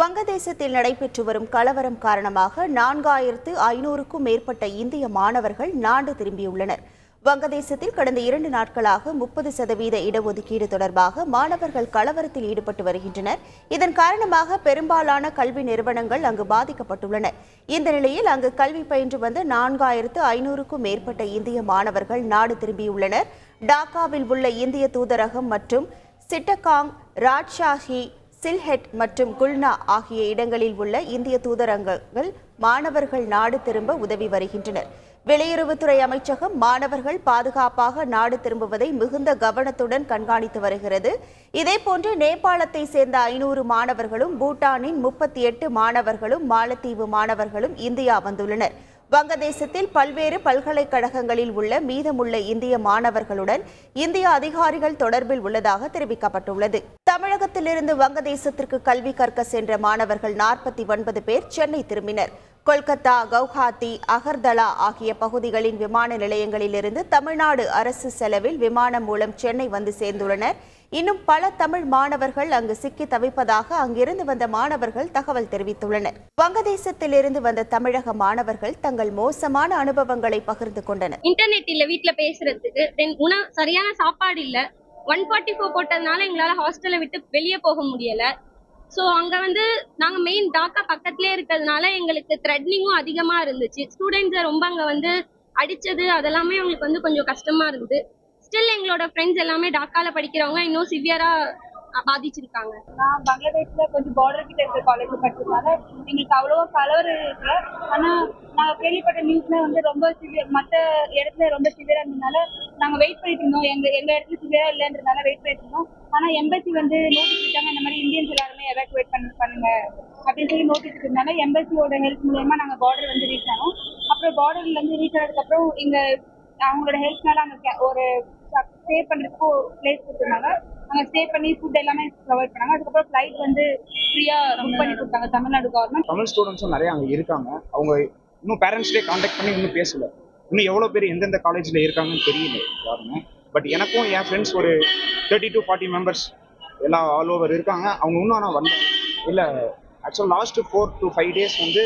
வங்கதேசத்தில் நடைபெற்று வரும் கலவரம் காரணமாக நான்காயிரத்து ஐநூறுக்கும் மேற்பட்ட இந்திய மாணவர்கள் நாடு திரும்பியுள்ளனர். வங்கதேசத்தில் கடந்த இரண்டு நாட்களாக முப்பது சதவீத இடஒதுக்கீடு தொடர்பாக மாணவர்கள் கலவரத்தில் ஈடுபட்டு வருகின்றனர். இதன் காரணமாக பெரும்பாலான கல்வி நிறுவனங்கள் அங்கு பாதிக்கப்பட்டுள்ளன. இந்த நிலையில் அங்கு கல்வி பயின்று வந்த நான்காயிரத்து ஐநூறுக்கும் மேற்பட்ட இந்திய மாணவர்கள் நாடு திரும்பியுள்ளனர். டாக்காவில் உள்ள இந்திய தூதரகம் மற்றும் சிட்டகாங் ராஜ்ஷாஹி சில்ஹெட் மற்றும் குல்னா ஆகிய இடங்களில் உள்ள இந்திய தூதரகங்கள் மாணவர்கள் நாடு திரும்ப உதவி வருகின்றனர். வெளியுறவுத்துறை அமைச்சகம் மாணவர்கள் பாதுகாப்பாக நாடு திரும்புவதை மிகுந்த கவனத்துடன் கண்காணித்து வருகிறது. இதேபோன்று நேபாளத்தை சேர்ந்த ஐநூறு மாணவர்களும் பூட்டானின் முப்பத்தி எட்டு மாணவர்களும் மாலத்தீவு மாணவர்களும் இந்தியா வந்துள்ளனர். வங்கதேசத்தில் பல்வேறு பல்கலைக்கழகங்களில் உள்ள மீதமுள்ள இந்திய மாணவர்களுடன் இந்திய அதிகாரிகள் தொடர்பில் உள்ளதாக தெரிவிக்கப்பட்டுள்ளது. தமிழகத்திலிருந்து வங்கதேசத்திற்கு கல்வி கற்க சென்ற மாணவர்கள் நாற்பத்தி ஒன்பது பேர் சென்னை திரும்பினர். கொல்கத்தா கவுஹாத்தி அகர்தலா ஆகிய பகுதிகளின் விமான நிலையங்களிலிருந்து தமிழ்நாடு அரசு செலவில் விமானம் மூலம் சென்னை வந்து சேர்ந்துள்ளனர். இன்னும் பல தமிழ் மாணவர்கள் அங்கு சிக்கி தவிப்பதாக அங்கிருந்து வந்த மாணவர்கள் தகவல் தெரிவித்துள்ளனர். வங்கதேசத்திலிருந்து வந்த தமிழக மாணவர்கள் தங்கள் மோசமான அனுபவங்களை பகிர்ந்து கொண்டனர். இன்டர்நெட் இல்ல வீட்டுல பேசுறதுக்கு தென் உணவு சரியான சாப்பாடு இல்ல. ஒன் ஃபார்ட்டி ஃபோர் போட்டதுனால எங்களால ஹாஸ்டலை விட்டு வெளியே போக முடியல. ஸோ அங்க வந்து நாங்க மெயின் டாக்கா பக்கத்துலேயே இருக்கிறதுனால எங்களுக்கு த்ரெட்னிங்கும் அதிகமா இருந்துச்சு. ஸ்டூடெண்ட்ஸை ரொம்ப அங்க வந்து அடிச்சது அதெல்லாமே அவங்களுக்கு வந்து கொஞ்சம் கஷ்டமா இருந்தது. ஸ்டில் எங்களோட ஃப்ரெண்ட்ஸ் எல்லாமே டாக்கால படிக்கிறவங்க இன்னும் சிவியரா பாதிச்சிருக்காங்க. நான் பங்களாதேஷ்ல கொஞ்சம் பார்டர் கிட்ட இருக்க காலேஜ்ல படிச்சதுனால எங்களுக்கு அவ்வளவா கலவரம் இல்லை. ஆனா நாங்க கேள்விப்பட்ட நியூஸ்ல வந்து ரொம்ப சிவியர் மத்த இடத்துல ரொம்ப சிவியரா இருந்ததுனால நாங்க வெயிட் பண்ணிட்டு இருந்தோம். எங்க எங்க இடத்துல சிவியரா இல்லைன்றதுனால வெயிட் பண்ணிட்டு இருந்தோம். ஆனா எம்பசி வந்து நோட்டீஸ் விட்டாங்க இந்த மாதிரி இந்தியன்ஸ் எல்லாருமே எவாக்குவேட் பண்ணி பண்ணுங்க அப்படின்னு சொல்லி நோட்டீஸ் இருந்தனால எம்பசியோட ஹெல்ப் மூலயமா நாங்க பார்டர் வந்து ரீச் ஆனோம். அப்புறம் பார்டர்ல இருந்து ரீச் ஆனதுக்கு அப்புறம் இங்க அவங்களோட ஹெல்ப்னால அங்க ஒரு ஸ்டே பண்றதுக்கு பிளேஸ் கொடுத்துருந்தாங்க அங்க ஸ்டே பண்ணி ஃபுட் எல்லாமே ப்ரொவைட் பண்ணாங்க. அதுக்கப்புறம் ஃபிளைட் வந்து ஃப்ரீயா புக் பண்ணி கொடுத்தாங்க தமிழ்நாடு கவர்மெண்ட் தமிழ் ஸ்டூடெண்ட்ஸும் நிறைய அங்கே இருக்காங்க. அவங்க இன்னும் பேரண்ட்ஸ்டே காண்டாக்ட் பண்ணி இன்னும் பேசல. இன்னும் எவ்வளோ பேர் எந்தெந்த காலேஜில் இருக்காங்கன்னு தெரியல யாருமே. பட் எனக்கும் என் ஃப்ரெண்ட்ஸ் ஒரு தேர்ட்டி டு ஃபார்ட்டி மெம்பர்ஸ் எல்லாம் ஆல் ஓவர் இருக்காங்க. அவங்க இன்னும் ஆனால் வந்தேன் இல்லை ஆக்சுவலாக last four to five days வந்து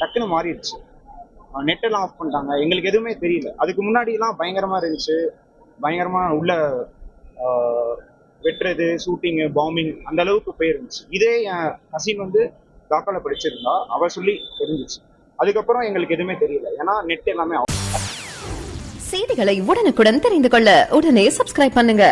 டக்குன்னு மாறிடுச்சு. நெட்டெல்லாம் ஆஃப் பண்ணிட்டாங்க. எங்களுக்கு எதுவுமே தெரியல. அதுக்கு முன்னாடிலாம் பயங்கரமாக இருந்துச்சு. பயங்கரமாக உள்ள வெட்டுறது ஷூட்டிங்கு பாம்பிங் அந்த அளவுக்கு போயிருந்துச்சு. இதே என் கசின் வந்து தாக்காவில் படிச்சிருந்தா. அவ சொல்லி தெரிஞ்சிச்சு. அதுக்கப்புறம் எங்களுக்கு எதுவுமே தெரியல. ஏன்னா நெட் எல்லாமே செய்திகளை உடனுக்குடன் தெரிந்து கொள்ள உடனே சப்ஸ்கிரைப் பண்ணுங்க.